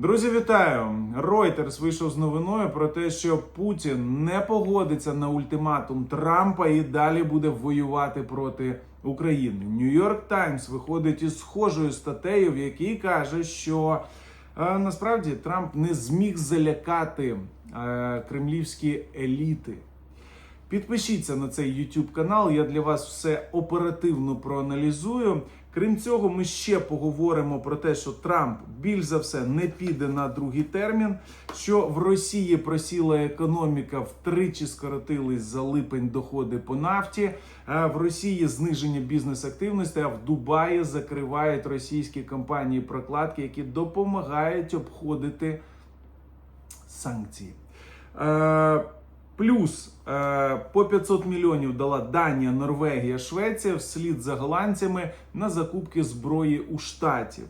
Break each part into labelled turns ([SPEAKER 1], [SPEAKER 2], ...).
[SPEAKER 1] Друзі, вітаю! Reuters вийшов з новиною про те, що Путін не погодиться на ультиматум Трампа і далі буде воювати проти України. Нью-Йорк Таймс виходить із схожою статтею, в якій каже, що е, насправді Трамп не зміг залякати е, кремлівські еліти. Підпишіться на цей YouTube канал. Я для вас все оперативно проаналізую. Крім цього, ми ще поговоримо про те, що Трамп більш за все не піде на другий термін. Що в Росії просіла економіка, втричі скоротились за липень доходи по нафті. В Росії зниження бізнес-активності, а в Дубаї закривають російські компанії прокладки, які допомагають обходити санкції. Плюс е, по 500 мільйонів дала Данія, Норвегія, Швеція вслід за голландцями на закупки зброї у штатів.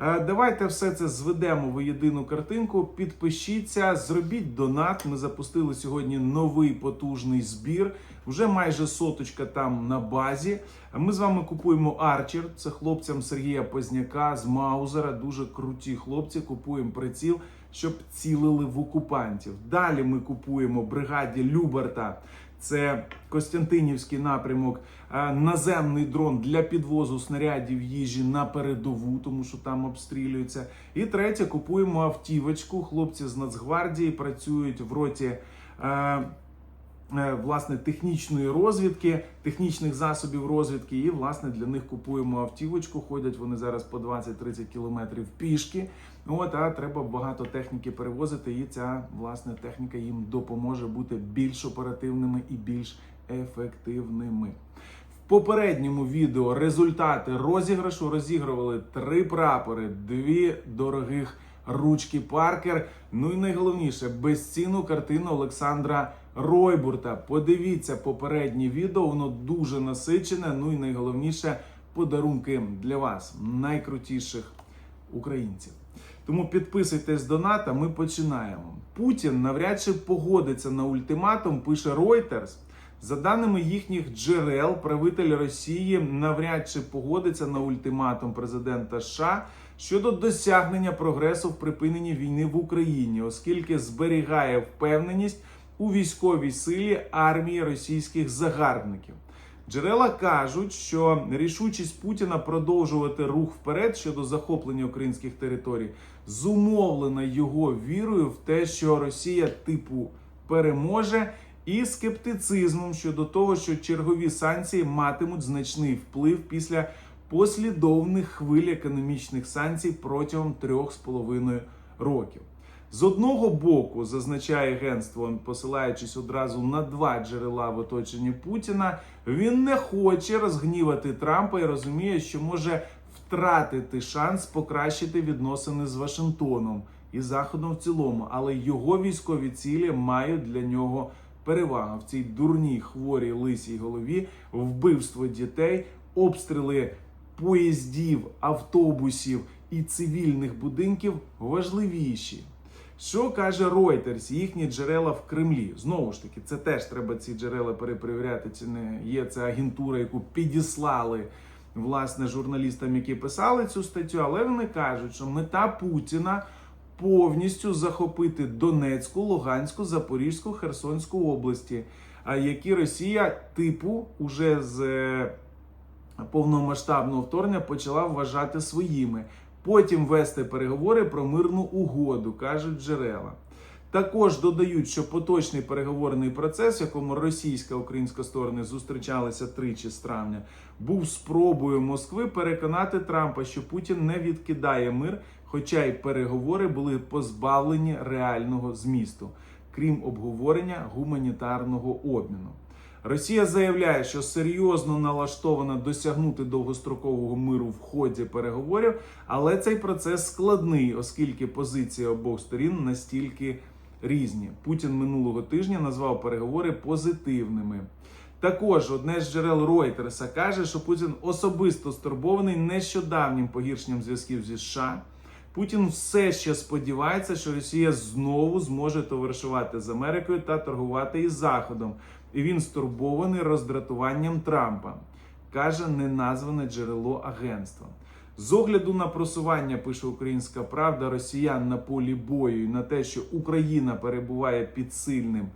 [SPEAKER 1] Е, давайте все це зведемо в єдину картинку. Підпишіться, зробіть донат. Ми запустили сьогодні новий потужний збір. Вже майже соточка там на базі. Ми з вами купуємо Арчер. Це хлопцям Сергія Позняка з Маузера. Дуже круті хлопці. Купуємо приціл щоб цілили в окупантів. Далі ми купуємо бригаді Люберта. Це Костянтинівський напрямок, е, наземний дрон для підвозу снарядів їжі на передову, тому що там обстрілюються. І третє, купуємо автівочку. Хлопці з Нацгвардії працюють в роті. е, е, Власне, технічної розвідки, технічних засобів розвідки, і власне для них купуємо автівочку. Ходять вони зараз по 20-30 кілометрів пішки. От, а треба багато техніки перевозити, і ця власне техніка їм допоможе бути більш оперативними і більш ефективними. В попередньому відео результати розіграшу розігрували три прапори, дві дорогих ручки Паркер. Ну і найголовніше безцінну картину Олександра Ройбурта. Подивіться попереднє відео, воно дуже насичене. Ну і найголовніше подарунки для вас, найкрутіших українців. Тому підписуйтесь доната, ми починаємо. Путін навряд чи погодиться на ультиматум, пише Reuters. За даними їхніх джерел, правитель Росії навряд чи погодиться на ультиматум президента США щодо досягнення прогресу в припиненні війни в Україні, оскільки зберігає впевненість у військовій силі армії російських загарбників. Джерела кажуть, що рішучість Путіна продовжувати рух вперед щодо захоплення українських територій зумовлена його вірою в те, що Росія типу переможе, і скептицизмом щодо того, що чергові санкції матимуть значний вплив після послідовних хвиль економічних санкцій протягом трьох з половиною років. З одного боку, зазначає агентство, посилаючись одразу на два джерела в оточенні Путіна, він не хоче розгнівати Трампа і розуміє, що може втратити шанс покращити відносини з Вашингтоном і Заходом в цілому, але його військові цілі мають для нього перевагу в цій дурній хворій лисій голові, вбивство дітей, обстріли поїздів, автобусів і цивільних будинків важливіші. Що каже Reuters, їхні джерела в Кремлі? Знову ж таки, це теж треба ці джерела перепровіряти. Чи не є це агентура, яку підіслали власне журналістам, які писали цю статтю, але вони кажуть, що мета Путіна повністю захопити Донецьку, Луганську, Запорізьку, Херсонську області, які Росія, типу, уже з е, повномасштабного вторгнення почала вважати своїми. Потім вести переговори про мирну угоду, кажуть джерела. Також додають, що поточний переговорний процес, в якому російська українська сторони зустрічалися тричі з травня, був спробою Москви переконати Трампа, що Путін не відкидає мир, хоча й переговори були позбавлені реального змісту, крім обговорення гуманітарного обміну. Росія заявляє, що серйозно налаштована досягнути довгострокового миру в ході переговорів, але цей процес складний, оскільки позиції обох сторін настільки різні. Путін минулого тижня назвав переговори позитивними. Також одне з джерел Ройтерса каже, що Путін особисто стурбований нещодавнім погіршенням зв'язків зі США. Путін все ще сподівається, що Росія знову зможе товаришувати з Америкою та торгувати із Заходом. І він стурбований роздратуванням Трампа, каже неназване джерело агентства. З огляду на просування, пише Українська Правда, росіян на полі бою і на те, що Україна перебуває під сильним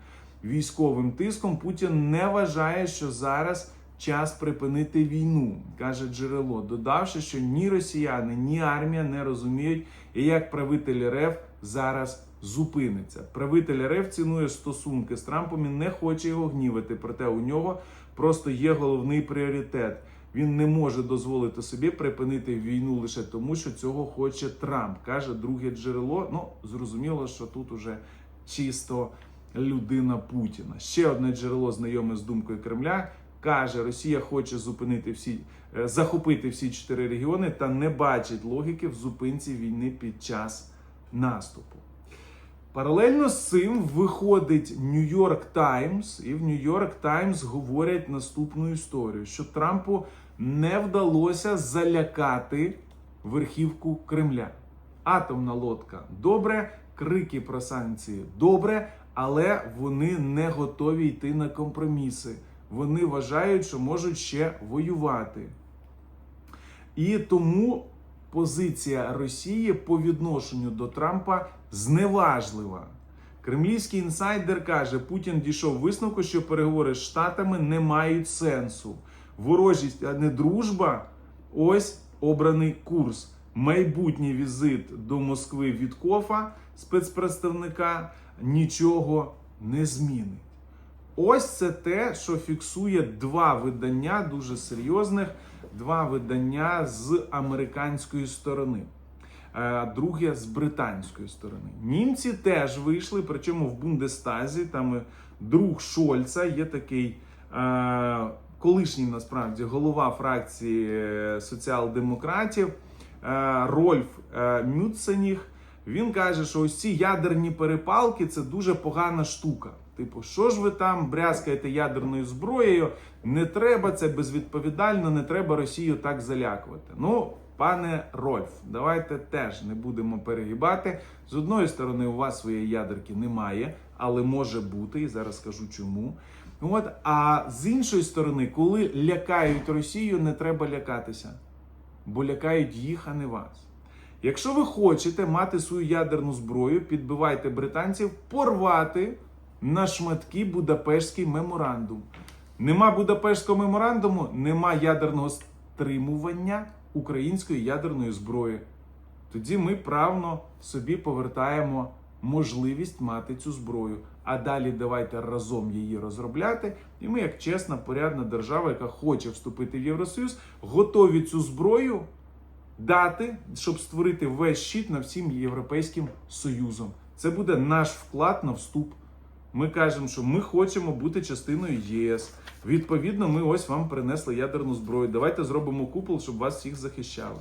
[SPEAKER 1] військовим тиском, Путін не вважає, що зараз час припинити війну, каже джерело, додавши, що ні росіяни, ні армія не розуміють, як правитель РФ зараз зупиниться. Правитель РФ цінує стосунки з Трампом і не хоче його гнівити, проте у нього просто є головний пріоритет. Він не може дозволити собі припинити війну лише тому, що цього хоче Трамп, каже друге джерело. Ну зрозуміло, що тут уже чисто людина Путіна. Ще одне джерело знайоме з думкою Кремля. Каже, Росія хоче зупинити всі е, захопити всі чотири регіони та не бачить логіки в зупинці війни під час наступу. Паралельно з цим виходить Нью-Йорк Таймс, і в Нью-Йорк Таймс говорять наступну історію: що Трампу не вдалося залякати верхівку Кремля. Атомна лодка добре, крики про санкції добре, але вони не готові йти на компроміси. Вони вважають, що можуть ще воювати. І тому позиція Росії по відношенню до Трампа зневажлива. Кремлівський інсайдер каже, Путін дійшов висновку, що переговори з Штатами не мають сенсу. Ворожість, а не дружба ось обраний курс. Майбутній візит до Москви від Кофа, спецпредставника, нічого не змінить. Ось це те, що фіксує два видання дуже серйозних, два видання з американської сторони, е, друге з британської сторони. Німці теж вийшли, причому в Бундестазі, там друг Шольца є такий. е, Колишній насправді голова фракції е, соціал-демократів Рольф Мюценіг. Він каже, що ось ці ядерні перепалки це дуже погана штука. Типу, що ж ви там брязкаєте ядерною зброєю? Не треба це безвідповідально, не треба Росію так залякувати. Ну, пане Рольф, давайте теж не будемо перегибати. З одної сторони, у вас своєї ядерки немає, але може бути, і зараз скажу чому. От, а з іншої сторони, коли лякають Росію, не треба лякатися, бо лякають їх, а не вас. Якщо ви хочете мати свою ядерну зброю, підбивайте британців порвати на шматки Будапештський меморандум. Нема Будапештського меморандуму, нема ядерного стримування української ядерної зброї. Тоді ми правно собі повертаємо можливість мати цю зброю. А далі давайте разом її розробляти. І ми, як чесна, порядна держава, яка хоче вступити в Євросоюз, готові цю зброю дати, щоб створити весь щит на всім європейським союзом. Це буде наш вклад на вступ. Ми кажемо, що ми хочемо бути частиною ЄС. Відповідно, ми ось вам принесли ядерну зброю. Давайте зробимо купол, щоб вас всіх захищало.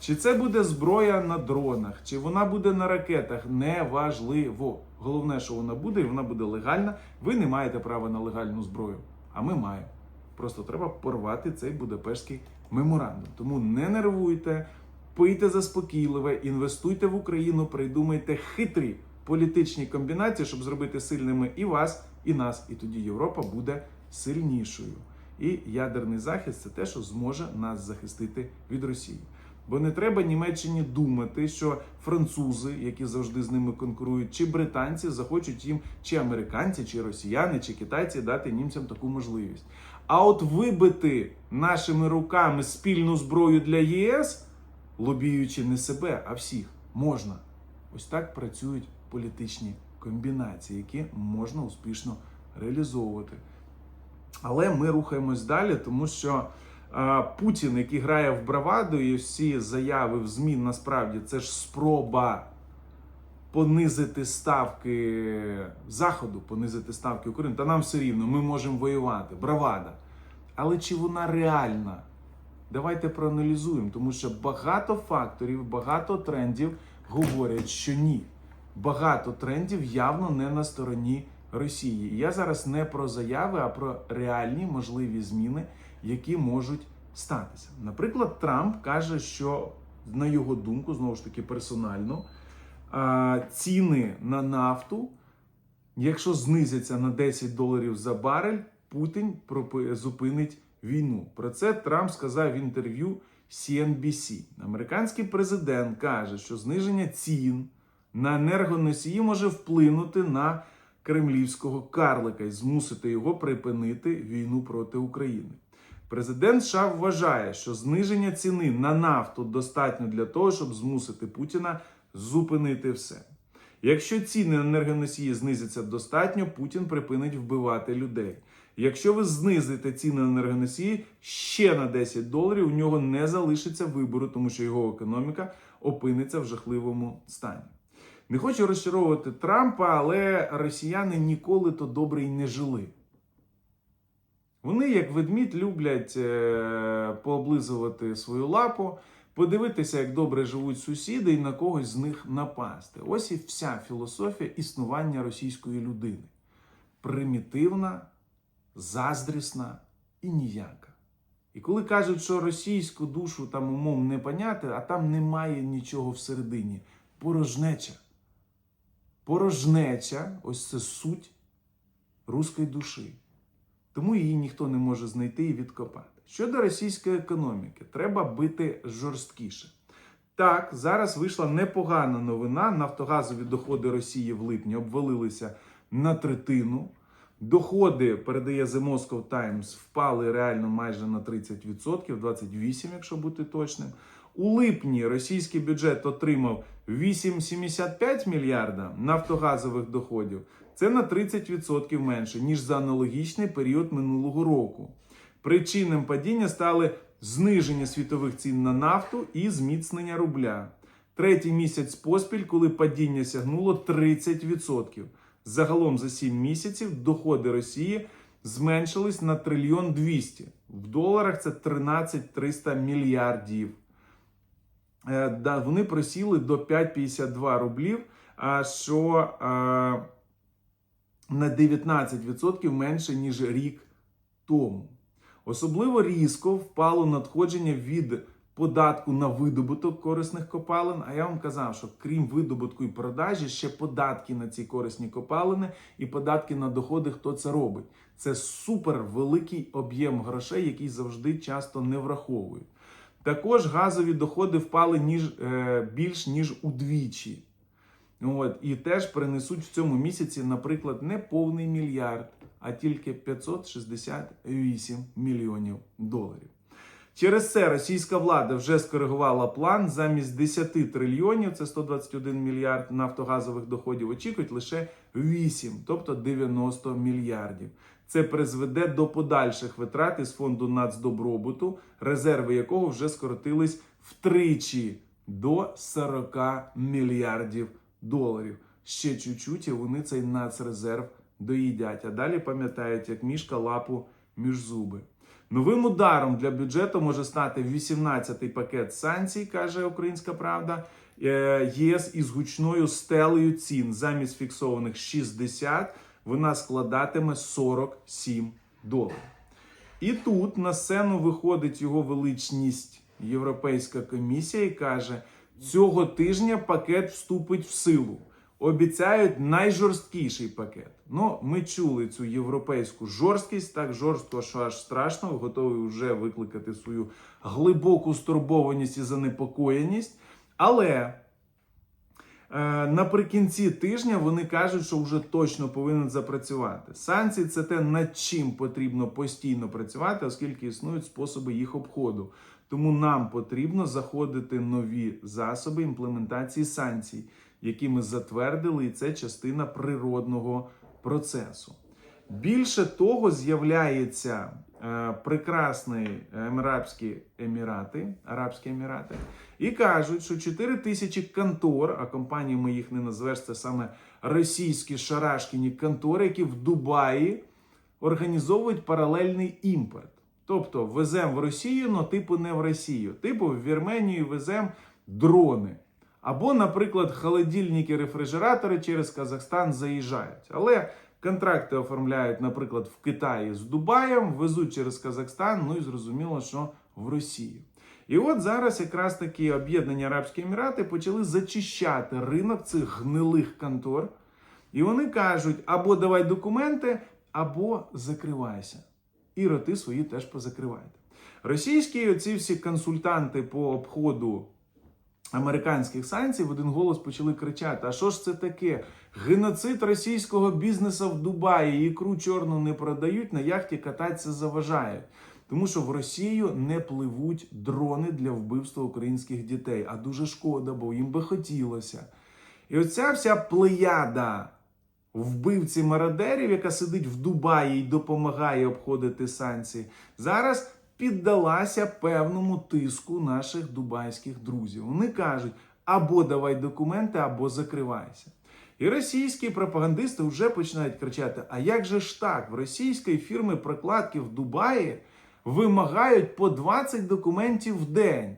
[SPEAKER 1] Чи це буде зброя на дронах, чи вона буде на ракетах, неважливо. Головне, що вона буде, і вона буде легальна. Ви не маєте права на легальну зброю, а ми маємо. Просто треба порвати цей Будапештський меморандум. Тому не нервуйте, пийте заспокійливе, інвестуйте в Україну, придумайте хитрі політичні комбінації, щоб зробити сильними і вас, і нас. І тоді Європа буде сильнішою. І ядерний захист це те, що зможе нас захистити від Росії. Бо не треба Німеччині думати, що французи, які завжди з ними конкурують, чи британці захочуть їм, чи американці, чи росіяни, чи китайці дати німцям таку можливість. А от вибити нашими руками спільну зброю для ЄС, лобіюючи не себе, а всіх, можна. Ось так працюють політичні комбінації, які можна успішно реалізовувати. Але ми рухаємось далі, тому що е, Путін, який грає в браваду, і всі заяви в ЗМІ насправді це ж спроба понизити ставки Заходу, понизити ставки України. Та нам все рівно, ми можемо воювати. Бравада. Але чи вона реальна? Давайте проаналізуємо, тому що багато факторів, багато трендів говорять, що ні. Багато трендів явно не на стороні Росії. Я зараз не про заяви, а про реальні можливі зміни, які можуть статися. Наприклад, Трамп каже, що на його думку, знову ж таки персонально, ціни на нафту, якщо знизяться на 10 доларів за барель, Путін зупинить війну. Про це Трамп сказав в інтерв'ю CNBC. Американський президент каже, що зниження цін на енергоносії може вплинути на кремлівського карлика і змусити його припинити війну проти України. Президент США вважає, що зниження ціни на нафту достатньо для того, щоб змусити Путіна зупинити все. Якщо ціни на енергоносії знизяться достатньо, Путін припинить вбивати людей. Якщо ви знизите ціни на енергоносії ще на 10 доларів, у нього не залишиться вибору, тому що його економіка опиниться в жахливому стані. Не хочу розчаровувати Трампа, але росіяни ніколи то добре й не жили. Вони, як ведмідь, люблять е, пооблизувати свою лапу, подивитися, як добре живуть сусіди, і на когось з них напасти. Ось і вся філософія існування російської людини. Примітивна, заздрісна і ніяка. І коли кажуть, що російську душу там умом не поняти, а там немає нічого всередині. Порожнеча. Порожнеча ось це суть руської душі. Тому її ніхто не може знайти і відкопати. Щодо російської економіки, треба бити жорсткіше. Так, зараз вийшла непогана новина. Нафтогазові доходи Росії в липні обвалилися на третину. Доходи, передає The Moscow Times, впали реально майже на 30%, 28%, якщо бути точним. У липні російський бюджет отримав 8,75 мільярда нафтогазових доходів. Це на 30% менше, ніж за аналогічний період минулого року. Причинами падіння стали зниження світових цін на нафту і зміцнення рубля. Третій місяць поспіль, коли падіння сягнуло 30%. Загалом за 7 місяців доходи Росії зменшились на трильйон 200. В доларах це 13 300 мільярдів. Е, Вони просіли до 5,52 рублів, що на 19% менше, ніж рік тому. Особливо різко впало надходження від податку на видобуток корисних копалин. А я вам казав, що крім видобутку і продажі, ще податки на ці корисні копалини і податки на доходи, хто це робить. Це супер великий об'єм грошей, який завжди часто не враховують. Також газові доходи впали ніж, е, більш ніж удвічі. От, і теж принесуть в цьому місяці, наприклад, не повний мільярд, а тільки 568 мільйонів доларів. Через це російська влада вже скоригувала план замість 10 трильйонів, це 121 мільярд нафтогазових доходів. Очікують лише 8, тобто 90 мільярдів. Це призведе до подальших витрат із фонду нацдобробуту, резерви якого вже скоротились втричі до 40 мільярдів доларів. Ще чуть-чуть, і вони цей нацрезерв доїдять. А далі пам'ятають, як мішка лапу між зуби. Новим ударом для бюджету може стати 18-й пакет санкцій, каже Українська Правда. Е, ЄС із гучною стелею цін замість фіксованих 60, вона складатиме 47 доларів. І тут на сцену виходить його величність Європейська комісія і каже: цього тижня пакет вступить в силу. Обіцяють найжорсткіший пакет. Ну, ми чули цю європейську жорсткість, так жорстко, що аж страшно, готові вже викликати свою глибоку стурбованість і занепокоєність. Але наприкінці тижня вони кажуть, що вже точно повинен запрацювати. Санкції це те, над чим потрібно постійно працювати, оскільки існують способи їх обходу. Тому нам потрібно заходити нові засоби імплементації санкцій, які ми затвердили, і це частина природного процесу. Більше того, з'являється е, прекрасний Емірабські Емірати, Арабські Емірати, і кажуть, що 4 тисячі контор, а компаніями їх не назвеш, це саме російські шарашкіні контори, які в Дубаї організовують паралельний імпорт. Тобто веземо в Росію, але типу не в Росію. Типу в Вірменію веземо дрони. Або, наприклад, холодильники, рефрижератори через Казахстан заїжджають. Але контракти оформляють, наприклад, в Китаї з Дубаєм, везуть через Казахстан, ну і зрозуміло, що в Росію. І от зараз якраз такі об'єднані Арабські Емірати почали зачищати ринок цих гнилих контор. І вони кажуть: або давай документи, або закривайся. І роти свої теж позакривайте. Російські оці всі консультанти по обходу американських санкцій в один голос почали кричати: А що ж це таке? Геноцид російського бізнесу в Дубаї, ікру чорну не продають, на яхті кататися заважають. Тому що в Росію не пливуть дрони для вбивства українських дітей. А дуже шкода, бо їм би хотілося. І оця вся плеяда вбивці мародерів, яка сидить в Дубаї і допомагає обходити санкції, зараз піддалася певному тиску наших дубайських друзів. Вони кажуть: або давай документи, або закривайся. І російські пропагандисти вже починають кричати: А як же ж так? В російської фірми прокладки в Дубаї вимагають по 20 документів в день.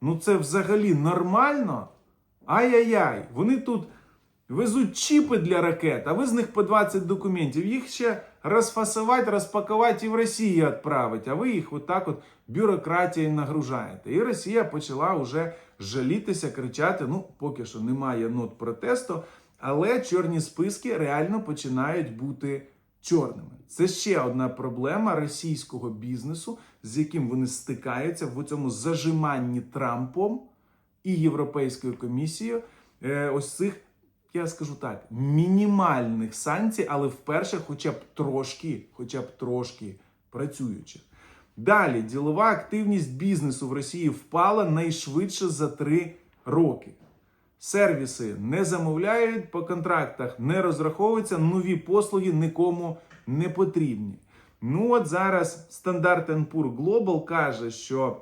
[SPEAKER 1] Ну це взагалі нормально? Ай-яй-яй, вони тут везуть чіпи для ракет, а ви з них по 20 документів. Їх ще розфасувати, розпакувати і в Росію відправити, а ви їх отак от бюрократією нагружаєте. І Росія почала вже жалітися, кричати: ну, поки що немає нот протесту, але чорні списки реально починають бути чорними. Це ще одна проблема російського бізнесу, з яким вони стикаються в цьому зажиманні Трампом і Європейською комісією. Е, ось цих, я скажу так, мінімальних санкцій, але вперше, хоча б трошки, хоча б трошки працюючих. Далі ділова активність бізнесу в Росії впала найшвидше за три роки. Сервіси не замовляють по контрактах, не розраховуються, нові послуги нікому не потрібні. Ну от зараз Standard Poor's Global каже, що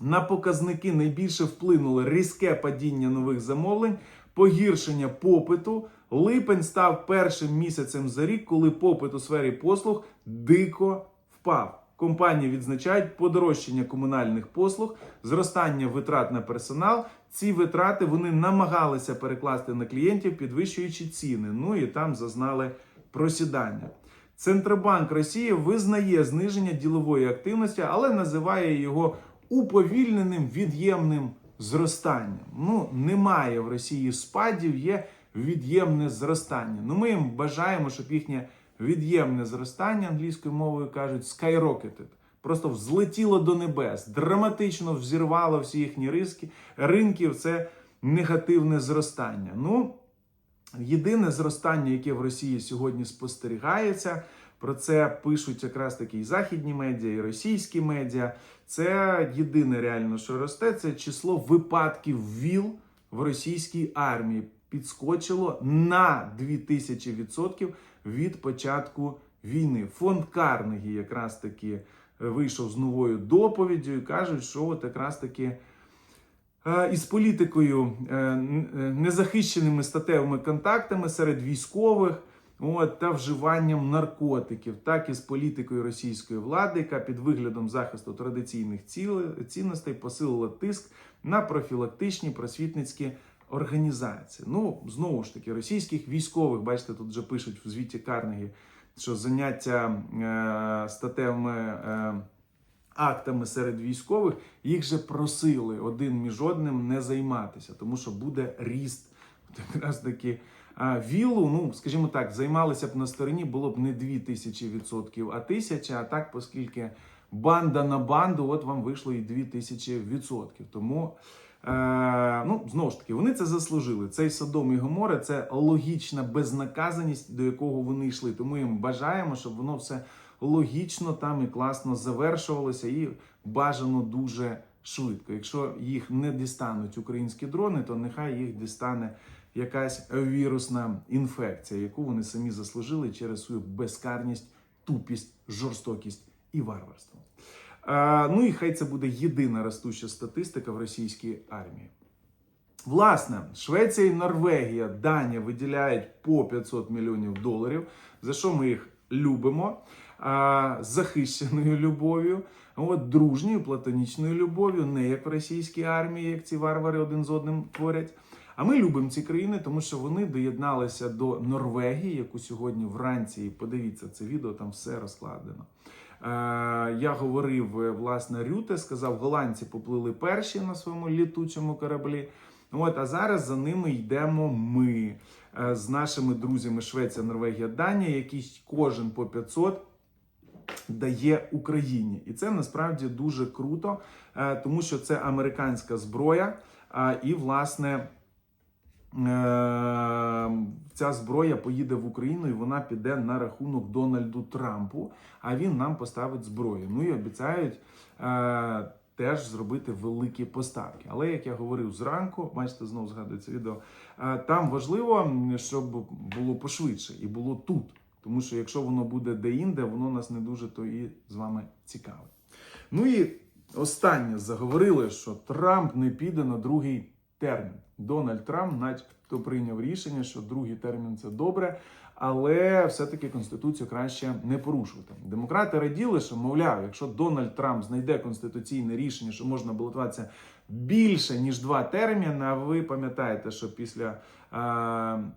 [SPEAKER 1] на показники найбільше вплинуло різке падіння нових замовлень, погіршення попиту. Липень став першим місяцем за рік, коли попит у сфері послуг дико впав. Компанії відзначають подорожчання комунальних послуг, зростання витрат на персонал. Ці витрати вони намагалися перекласти на клієнтів, підвищуючи ціни. Ну і там зазнали просідання. Центробанк Росії визнає зниження ділової активності, але називає його уповільненим від'ємним зростанням. Ну, немає в Росії спадів, є від'ємне зростання. Ну, ми їм бажаємо, щоб їхнє від'ємне зростання англійською мовою кажуть skyrocketed. Просто взлетіло до небес, драматично взірвало всі їхні риски, ринки це негативне зростання. Ну, єдине зростання, яке в Росії сьогодні спостерігається, про це пишуть якраз такі і західні медіа, і російські медіа. Це єдине реально, що росте, це число випадків ВІЛ в російській армії. Підскочило на 2000% від початку війни. Фонд Карнегі якраз таки вийшов з новою доповіддю і кажуть, що от якраз таки е, із політикою е, незахищеними статевими контактами серед військових. От, та вживанням наркотиків, так і з політикою російської влади, яка під виглядом захисту традиційних цінностей посилила тиск на профілактичні просвітницькі організації. Ну, знову ж таки, російських військових, бачите, тут вже пишуть в звіті Карнегі, що заняття е, статевими е, актами серед військових їх же просили один між одним не займатися, тому що буде ріст. Якраз таки а, віллу, ну скажімо так, займалися б на стороні, було б не 2000 відсотків, а тисяча. А так, оскільки банда на банду, от вам вийшло і 2000 відсотків. Тому. Е, ну, знову ж таки, вони це заслужили. Цей Содом і Гомора це логічна безнаказаність, до якого вони йшли. Тому їм бажаємо, щоб воно все логічно там і класно завершувалося, і бажано дуже швидко. Якщо їх не дістануть українські дрони, то нехай їх дістане якась вірусна інфекція, яку вони самі заслужили через свою безкарність, тупість, жорстокість і варварство. Ну і хай це буде єдина ростуща статистика в російській армії. Власне, Швеція і Норвегія, Данія виділяють по 500 мільйонів доларів, за що ми їх любимо. Захищеною любов'ю, от дружньою платонічною любов'ю, не як в російській армії, як ці варвари один з одним творять. А ми любимо ці країни, тому що вони доєдналися до Норвегії, яку сьогодні вранці, і подивіться це відео, там все розкладено. Е, я говорив е, власне Рюте, сказав, голландці поплили перші на своєму літучому кораблі. От, а зараз за ними йдемо ми е, з нашими друзями Швеція, Норвегія, Данія, які кожен по 500 дає Україні. І це насправді дуже круто, тому що це американська зброя. І, власне, Ця зброя поїде в Україну і вона піде на рахунок Дональду Трампу. А він нам поставить зброю. Ну і обіцяють е, теж зробити великі поставки. Але як я говорив зранку, бачите, знову згадується відео. е, там важливо, щоб було пошвидше і було тут. Тому що якщо воно буде де-інде, воно нас не дуже то і з вами цікавить. Ну і останнє заговорили, що Трамп не піде на другий термін. Дональд Трамп, начебто, прийняв рішення, що другий термін це добре, але все-таки конституцію краще не порушувати. Демократи раділи, що мовляв, якщо Дональд Трамп знайде конституційне рішення, що можна балотуватися більше ніж два терміни. А ви пам'ятаєте, що після. Е-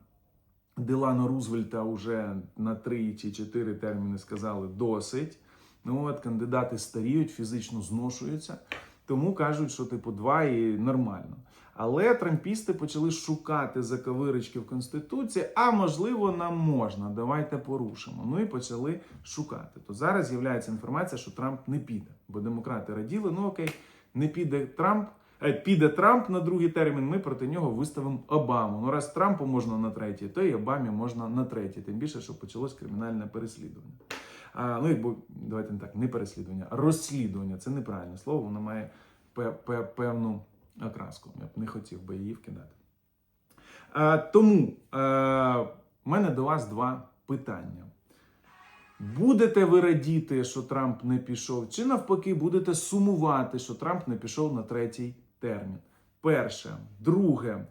[SPEAKER 1] Дилана Рузвельта вже на три чи чотири терміни сказали досить. Ну от кандидати старіють, фізично зношуються, тому кажуть, що типу два і нормально. Але трампісти почали шукати заковирочки в конституції. А можливо, нам можна. Давайте порушимо. Ну і почали шукати. То зараз з'являється інформація, що Трамп не піде, бо демократи раділи. Ну окей, не піде Трамп. Е, Піде Трамп на другий термін, ми проти нього виставимо Обаму. Ну, раз Трампу можна на третій, то і Обамі можна на третій. Тим більше, що почалось кримінальне переслідування. А, ну, якби давайте не так, не переслідування, а розслідування. Це неправильне слово, воно має пе- пе- певну окраску. Я б не хотів би її вкидати. А, тому е, в мене до вас два питання. Будете ви радіти, що Трамп не пішов, чи навпаки, будете сумувати, що Трамп не пішов на третій термін? Перше. Друге.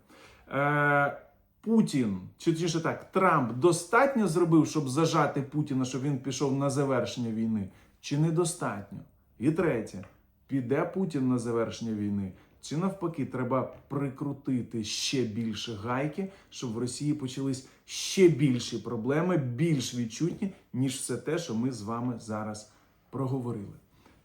[SPEAKER 1] Е, Путін, чи точніше так, Трамп достатньо зробив, щоб зажати Путіна, щоб він пішов на завершення війни, чи недостатньо? І третє, піде Путін на завершення війни, чи навпаки, треба прикрутити ще більше гайки, щоб в Росії почались ще більші проблеми, більш відчутні, ніж все те, що ми з вами зараз проговорили.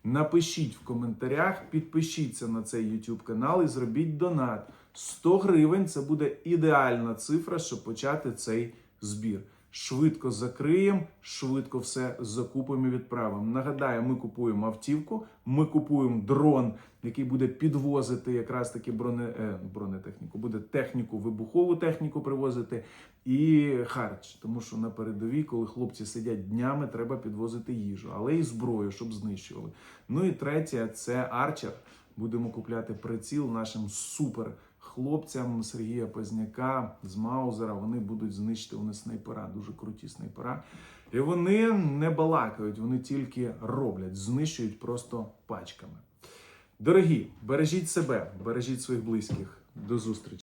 [SPEAKER 1] Напишіть в коментарях, підпишіться на цей YouTube канал і зробіть донат. 100 гривень це буде ідеальна цифра, щоб почати цей збір. Швидко закриємо, швидко все закупимо і відправимо. Нагадаю, ми купуємо автівку, ми купуємо дрон, який буде підвозити якраз таки броне, е, бронетехніку, буде техніку, вибухову техніку привозити і харч. Тому що на передовій, коли хлопці сидять днями, треба підвозити їжу, але і зброю, щоб знищували. Ну і третє це арчер. Будемо купляти приціл нашим супер хлопцям Сергія Пазняка з Маузера. Вони будуть знищити вони снайпера, дуже круті снайпера. І вони не балакають, вони тільки роблять, знищують просто пачками. Дорогі, бережіть себе, бережіть своїх близьких. До зустрічі.